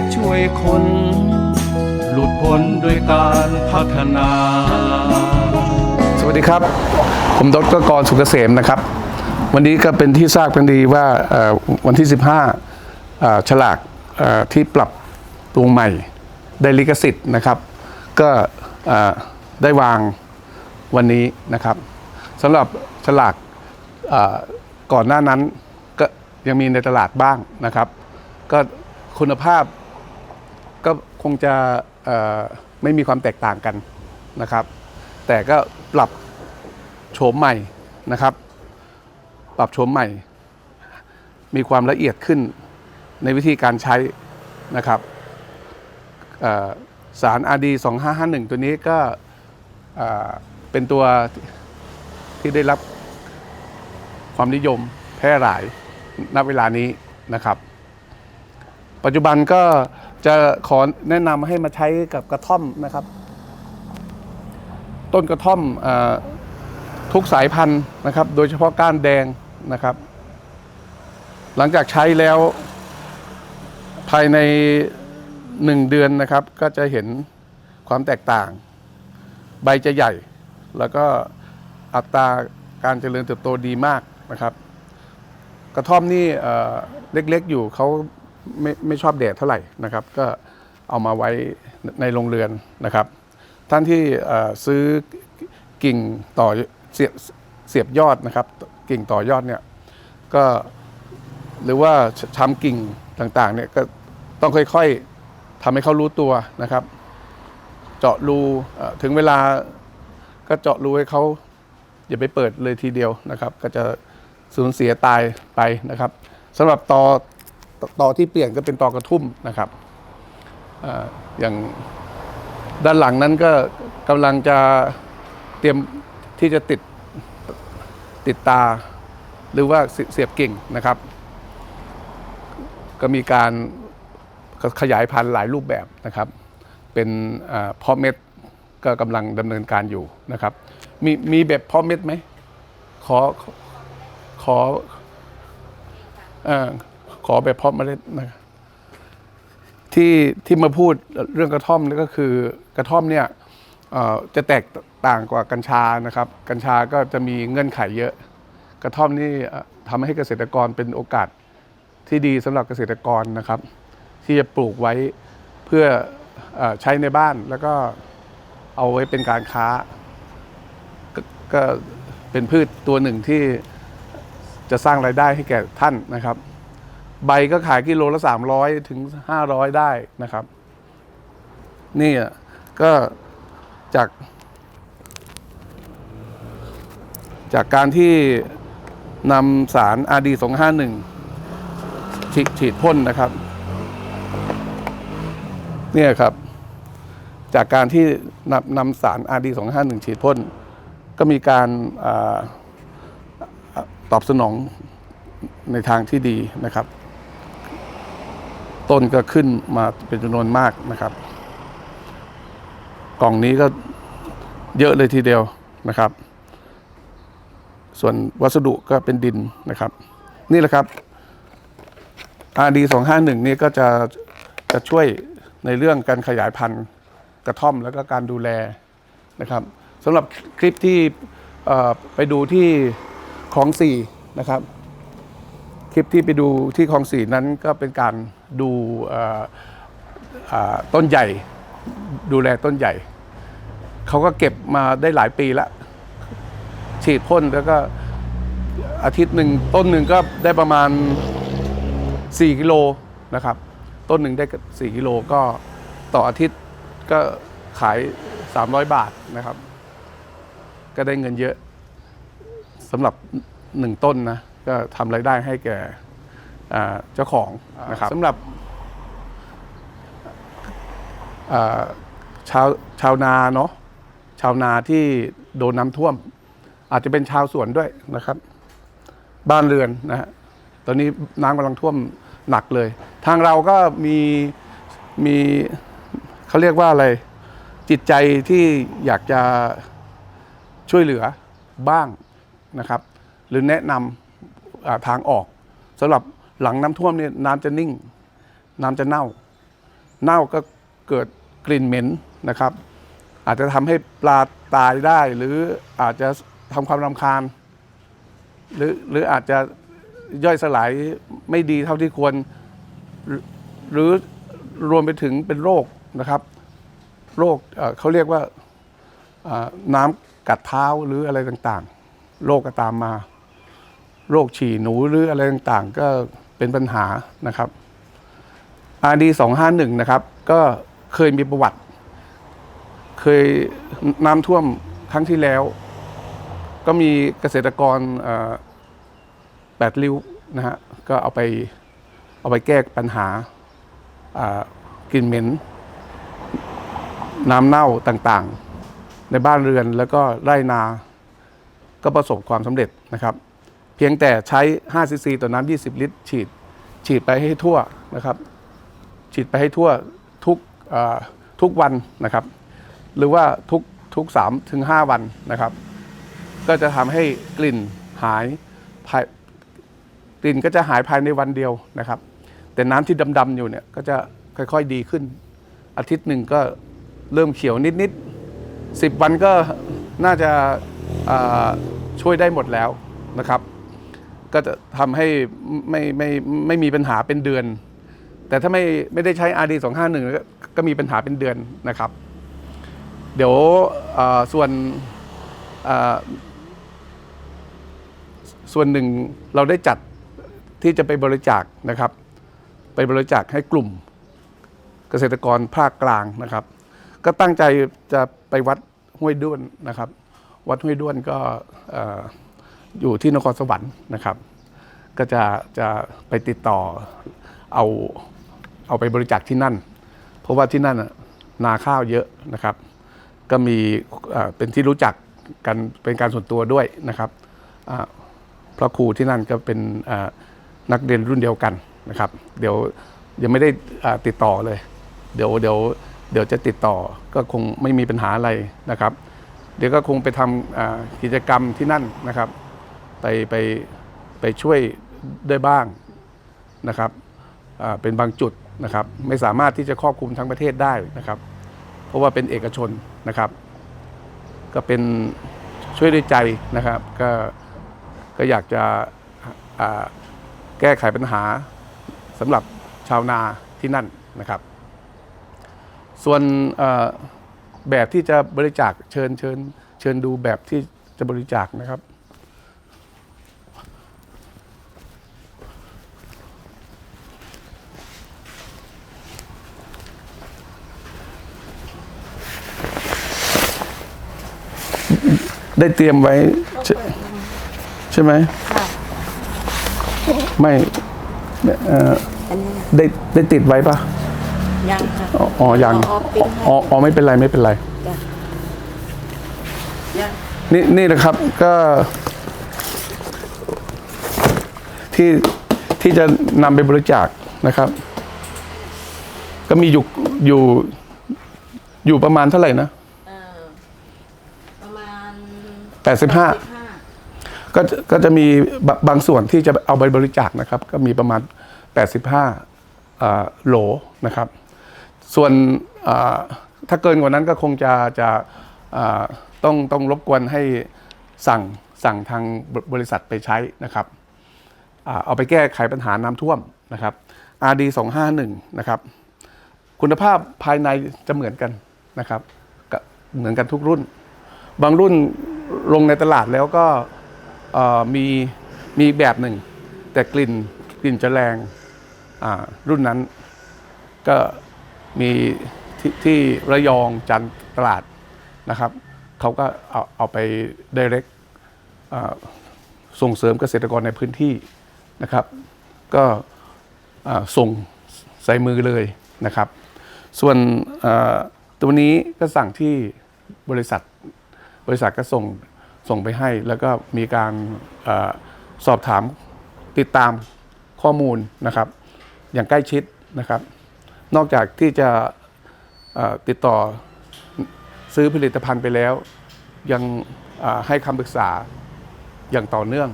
ษช่วยคน หลุดพ้นด้วยการพัฒนา สวัสดีครับ ผมดรกรสุกเกษมนะครับ วันนี้ก็เป็นที่ทราบกันดีว่าวันที่ 15อ่าฉลากที่ปรับปรุงใหม่ได้ลิขสิทธิ์นะครับ ก็ได้วางวันนี้นะครับสำหรับฉลากก่อนหน้านั้นก็ยังมีในตลาดบ้างนะครับ ก็คุณภาพ คงจะไม่มีความแตกต่างกันนะครับ แต่ก็ปรับโฉมใหม่นะครับ ปรับโฉมใหม่ มีความละเอียดขึ้นในวิธีการใช้นะครับเอ่อสาร RD 2551 ตัวนี้ก็เอ่อเป็นตัวที่ได้รับความนิยมแพร่หลายณเวลานี้นะครับ ปัจจุบันก็จะขอแนะนำให้มาใช้กับกระท่อมนะครับ ต้นกระท่อมอทุกสายพันธุ์นะครับ โดยเฉพาะก้านแดงนะครับ หลังจากใช้แล้วภายในหนึ่งเดือนนะครับ ก็จะเห็นความแตกต่าง ใบจะใหญ่ แล้วก็อัตราการเจริญเติบโตดีมากนะครับ กระท่อมนี่เล็กๆอยู่เขา ไม่ไม่ชอบแดดเท่าไหร่นะครับ ก็เอามาไว้ในโรงเรือนนะครับ ท่านที่ซื้อกิ่งต่อเสียบเสียบยอดนะครับ กิ่งต่อยอดเนี่ยก็หรือว่าทำกิ่งต่างๆเนี่ยก็ต้องค่อยๆทำให้เขารู้ตัวนะครับ เจาะรูถึงเวลาก็เจาะรูให้เขาอย่าไปเปิดเลยทีเดียวนะครับ ก็จะสูญเสียตายไปนะครับสำหรับต่อ ตอที่เปลี่ยนก็เป็นตอกระทุ่มนะครับออย่างด้านหลังนั้นก็กำลังจะเตรียมที่จะติดติดตา หรือว่าเสียบกิ่งนะครับ ก็มีการขยายพันธุ์หลายรูปแบบนะครับ เป็นอ่าเพาะเม็ดก็กำลังดำเนินการอยู่นะครับ มีมีแบบเพาะเม็ดไหมขอขอเออ ขอแบบเพาะเมล็ดนะครับที่ที่มาพูดเรื่องกระท่อมนี่ก็คือกระท่อมเนี่ยจะแตกต่างกว่ากัญชานะครับ กัญชาก็จะมีเงื่อนไขเยอะ กระท่อมนี่เอ่อทำให้เกษตรกรเป็นโอกาสที่ดีสำหรับเกษตรกรนะครับ ที่จะปลูกไว้เพื่ออใช้ในบ้านแล้วก็เอาไว้เป็นการค้ากก็เป็นพืชตัวหนึ่งที่จะสร้างรายได้ให้แก่ท่านนะครับ ใบก็ขายกิโลละ300ถึง500ได้นะครับ นี่อะก็จาก จากการที่นำสาร RD 251ฉีดฉีดพ่นนะครับ เนี่ยครับ จากการที่นำนำสาร RD 251ฉีดพ่นก็มีการอาตอบสนองในทางที่ดีนะครับ ต้นก็ขึ้นมาเป็นจำนวนมากนะครับ กล่องนี้ก็เยอะเลยทีเดียวนะครับ ส่วนวัสดุก็เป็นดินนะครับ นี่แหละครับ RD 251นี่ก็จะจะช่วยในเรื่องการขยายพันธุ์กระท่อมแล้วก็การดูแลนะครับสำหรับคลิปที่ไปดูที่คลองสี่นะครับ คลิปที่ไปดูที่คลองสี่นั้นก็เป็นการ ดูต้นใหญ่ ดูแลต้นใหญ่ เขาก็เก็บมาได้หลายปีแล้วฉีดพ่นแล้วก็อาทิตย์หนึ่งต้นหนึ่งก็ได้ประมาณ 4 กิโลนะครับ ต้นหนึ่งได้ 4 กิโลก็ต่ออาทิตย์ก็ขาย 300 บาทนะครับ ก็ได้เงินเยอะสำหรับหนึ่งต้นนะ ก็ทำรายได้ให้แก่ เจ้าของนะครับสำหรับอ่าชาวชาวนาเนาะชาวนาที่โดนน้ำท่วม อาจจะเป็นชาวสวนด้วยนะครับ บ้านเรือนนะฮะตอนนี้น้ำกำลังท่วมหนักเลย ทางเราก็มีมีเขาเรียกว่าอะไรจิตใจที่อยากจะช่วยเหลือบ้างนะครับ หรือแนะนำอ่าทางออกสำหรับ หลังน้ำท่วมเนี่ยน้ำจะนิ่ง น้ำจะเน่า เน่าก็เกิดกลิ่นเหม็นนะครับ อาจจะทำให้ปลาตายได้ หรืออาจจะทำความรำคาญ หรือหรืออาจจะย่อยสลายไม่ดีเท่าที่ควร หรือรวมไปถึงเป็นโรคนะครับ โรคเขาเรียกว่าน้ำกัดเท้าหรืออะไรต่างๆ โรคก็ตามมา โรคฉี่หนูหรืออะไรต่างๆ ก็ เป็นปัญหานะครับ RD 251นะครับ ก็เคยมีประวัติ เคยน้ำท่วมครั้งที่แล้ว ก็มีเกษตรกรแปดริ้วนะฮะก็เอาไปเอาไปแก้ปัญหาอ่ากลิ่นเหม็น น้ำเน่าต่างๆ ในบ้านเรือนแล้วก็ไร่นาก็ประสบความสำเร็จนะครับ เพียงแต่ใช้5ซีซีต่อน้ำ20 ลิตร ฉีดฉีดไปให้ทั่วนะครับ ฉีดไปให้ทั่วทุกทุกวันนะครับ หรือว่าทุกทุกสามถึงห้าวันนะครับ ก็จะทำให้กลิ่นหายภายกลิ่นก็จะหายภายในวันเดียวนะครับ แต่น้ำที่ดำๆอยู่เนี่ยก็จะค่อยๆดีขึ้น อาทิตย์หนึ่งก็เริ่มเขียวนิดๆสิบวันก็น่าจะช่วยได้หมดแล้วนะครับ ก็จะทำให้ไม่ไม่ไม่มีปัญหาเป็นเดือน แต่ถ้าไม่ไม่ได้ใช้ RD 251ก็ก็มีปัญหาเป็นเดือนนะครับ เดี๋ยวส่วนส่วนหนึ่งเราได้จัดที่จะไปบริจาคนะครับ ไปบริจาคให้กลุ่ม เกษตรกรภาคกลางนะครับ ก็ตั้งใจจะไปวัดห้วยด้วนนะครับ วัดห้วยด้วนก็ อยู่ที่นครสวรรค์นะครับ ก็จะจะไปติดต่อเอาเอาไปบริจาคที่นั่น เพราะว่าที่นั่นนาข้าวเยอะนะครับ ก็มีเป็นที่รู้จักกันเป็นการส่วนตัวด้วยนะครับพระครูที่นั่นก็เป็นนักเรียนรุ่นเดียวกันนะครับ เดี๋ยวยังไม่ได้ติดต่อเลย เดี๋ยวเดี๋ยวเดี๋ยวจะติดต่อก็คงไม่มีปัญหาอะไรนะครับ เดี๋ยวก็คงไปทำกิจกรรมที่นั่นนะครับ ไปไปไปช่วยได้บ้างนะครับเป็นบางจุดนะครับ ไม่สามารถที่จะครอบคลุมทั้งประเทศได้นะครับ เพราะว่าเป็นเอกชนนะครับ ก็เป็นช่วยด้วยใจนะครับ ก็ก็อยากจะแก้ไขปัญหาสำหรับชาวนาที่นั่นนะครับ ส่วนแบบที่จะบริจาคเชิญเชิญเชิญดูแบบที่จะบริจาคนะครับ ได้เตรียมไว้ ใช่ใช่ไหมค่ะไม่เอ่ออันนี้ได้ได้ติดไว้ปะยังค่ะ อ๋ออ๋อยังออปิ้งให้ อ๋ออ๋อไม่เป็นไรไม่เป็นไรจ้ะยังนี่นี่นะครับก็ที่ที่จะนำไปบริจาคนะครับ ก็มีอยู่อยู่อยู่ประมาณเท่าไหร่นะ เอ่อประมาณ แปดสิบห้า 85 ก็จะก็จะมีบบางส่วนที่จะเอาไปบริจาคนะครับ ก็มีประมาณ 85อ่าโหลนะครับ ส่วนอ่าถ้าเกินกว่านั้นก็คงจะจะอ่าต้องต้องรบกวนให้สั่งสั่งทางบบริษัทไปใช้นะครับอ่าเอาไปแก้ไขปัญหาน้ำท่วมนะครับ RD 251นะครับ คุณภาพภายในจะเหมือนกันนะครับก็เหมือนกันทุกรุ่น บางรุ่น ลงในตลาดแล้วก็มีมีแบบหนึ่ง แต่กลิ่นกลิ่นจะแรงรุ่นนั้น ก็มีทที่ระยองจันตลาดนะครับเขาก็เอาเอาไป direct อ่าส่งเสริมเกษตรกรในพื้นที่นะครับ ก็ส่งใส่มือเลยนะครับ ส่วนตัวนี้ก็สั่งที่บริษัท บริษัทก็ส่งส่งไปให้ แล้วก็มีการอสอบถามติดตามข้อมูลนะครับ อย่างใกล้ชิดนะครับ นอกจากที่จะติดต่อซื้อผลิตภัณฑ์ไปแล้ว ยังให้คำปรึกษาอย่างต่อเนื่อง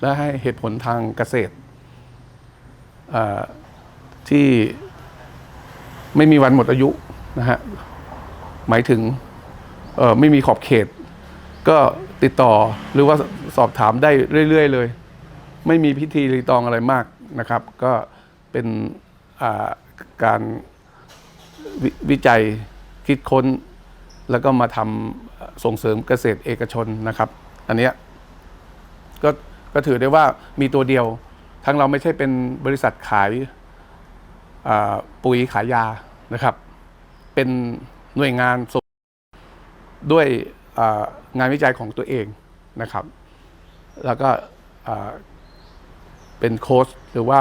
และให้เหตุผลทางเกษตรที่ไม่มีวันหมดอายุนะฮะหมายถึง ไม่มีขอบเขต ก็ติดต่อหรือว่าสอบถามได้เรื่อย ๆ เลย ไม่มีพิธีรีตองอะไรมากนะครับ ก็เป็นการววิจัยคิดค้น แล้วก็มาทำส่งเสริมเกษตรเอกชนนะครับ อันเนี้ยก็ก็ถือได้ว่ามีตัวเดียว ทั้งเราไม่ใช่เป็นบริษัทขายปุ๋ยขายยานะครับ เป็นหน่วยงานส่ง ด้วยงานวิจัยของตัวเองนะครับ แล้วก็เป็นโค้ชหรือว่า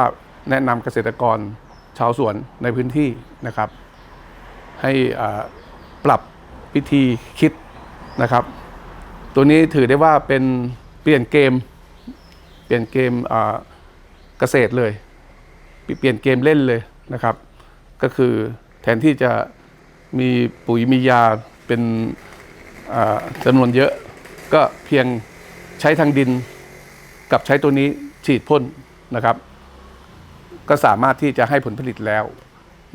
แนะนำเกษตรกรชาวสวนในพื้นที่นะครับ ให้ปรับวิธีคิดนะครับ ตัวนี้ถือได้ว่าเป็นเปลี่ยนเกม เปลี่ยนเกมเกษตรเลย เปลี่ยนเกมเล่นเลยนะครับ ก็คือแทนที่จะมีปุ๋ยมียาเป็น จำนวนเยอะก็เพียงใช้ทางดินกับใช้ตัวนี้ฉีดพ่นนะครับ ก็สามารถที่จะให้ผลผลิตแล้ว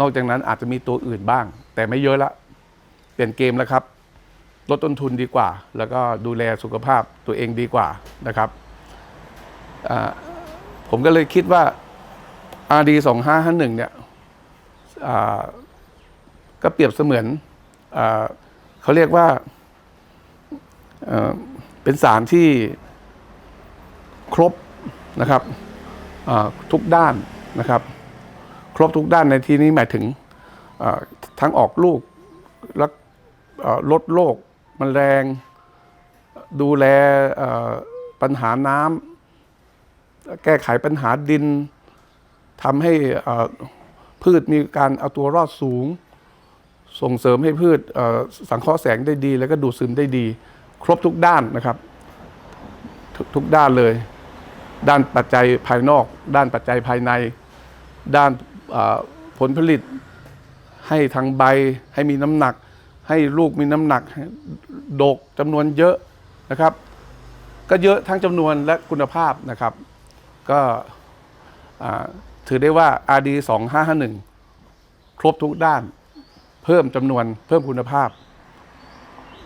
นอกจากนั้นอาจจะมีตัวอื่นบ้าง แต่ไม่เยอะละ เปลี่ยนเกมแล้วครับ ลดต้นทุนดีกว่า แล้วก็ดูแลสุขภาพตัวเองดีกว่านะครับ ผมก็เลยคิดว่า RD 2551เนี่ยอ่าก็เปรียบเสมือนอเขาเรียกว่า เป็นสารที่ครบนะครับทุกด้านนะครับ ครบทุกด้านในที่นี้หมายถึงทั้งออกลูกแล้วลดโรคมแมลงดูแลปัญหาน้ำแก้ไขปัญหาดินทำให้พืชมีการเอาตัวรอดสูง ส่งเสริมให้พืชสังเคราะห์แสงได้ดี แล้วก็ดูดซึมได้ดี ครบทุกด้านนะครับททุกด้านเลย ด้านปัจจัยภายนอก ด้านปัจจัยภายใน ด้านผลผลิต ให้ทางใบให้มีน้ำหนัก ให้ลูกมีน้ำหนักดกจำนวนเยอะนะครับ ก็เยอะทั้งจำนวนและคุณภาพนะครับ ก็ถือได้ว่า RD 2551 ครบทุกด้าน เพิ่มจำนวนเพิ่มคุณภาพ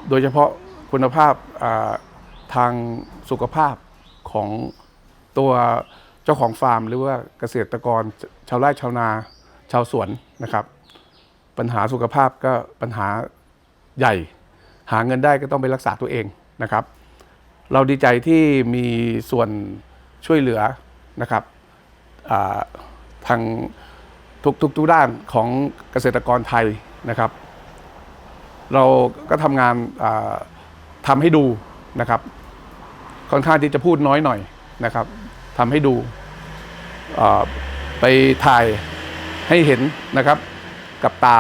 โดยเฉพาะ คุณภาพทางสุขภาพของตัวเจ้าของฟาร์ม หรือว่าเกษตรกรชาวไร่ชาวนาชาวสวนนะครับ ปัญหาสุขภาพก็ปัญหาใหญ่ หาเงินได้ก็ต้องไปรักษาตัวเองนะครับ เราดีใจที่มีส่วนช่วยเหลือนะครับทางทุกทุกทุกด้านของเกษตรกรไทยนะครับ เราก็ทำงาน อ่าทำให้ดูนะครับ ค่อนข้างที่จะพูดน้อยหน่อยนะครับทำให้ดูไปถ่ายให้เห็นนะครับ กับตา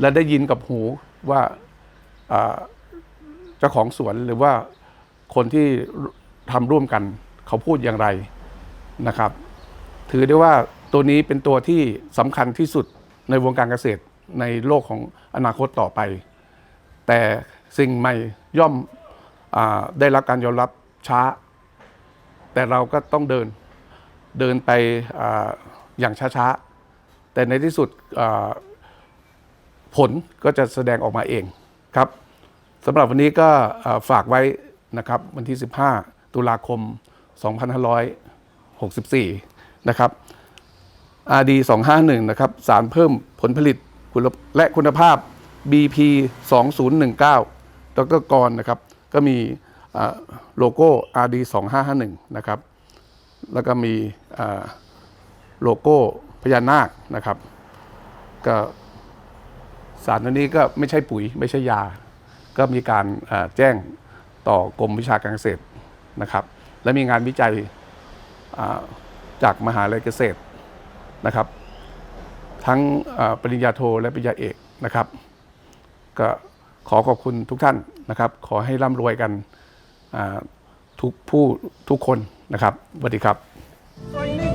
และได้ยินกับหูว่าเจ้าของสวนหรือว่าคนที่ทำร่วมกันเขาพูดอย่างไรนะครับ ถือได้ว่าตัวนี้เป็นตัวที่สำคัญที่สุดในวงการเกษตรในโลกของอนาคตต่อไป แต่ สิ่งใหม่ย่อมอได้รับการยอมรับช้า แต่เราก็ต้องเดินเดินไปออย่างช้าๆ แต่ในที่สุดผลก็จะแสดงออกมาเองครับสำหรับวันนี้ก็ฝากไว้นะครับวันที่ 15 ตุลาคม 2564 นะครับ RD 251 นะครับ สารเพิ่มผลผลิตและคุณภาพ BP 2019 ดรกรนะครับ ก็มีโลโก้ RD 2551นะครับ แล้วก็มีโลโก้พญานาคนะครับ ก็สารตัวนี้ก็ไม่ใช่ปุ๋ยไม่ใช่ยา ก็มีการแจ้งต่อกรมวิชาการเกษตรนะครับ และมีงานวิจัยจากมหาลัยเกษตรนะครับ ทั้งปริญญาโทและปริญญาเอกนะครับ ก็ ขอขอบคุณทุกท่านนะครับ ขอให้ร่ำรวยกันทุกผู้ทุกคนนะครับสวัสดีครับ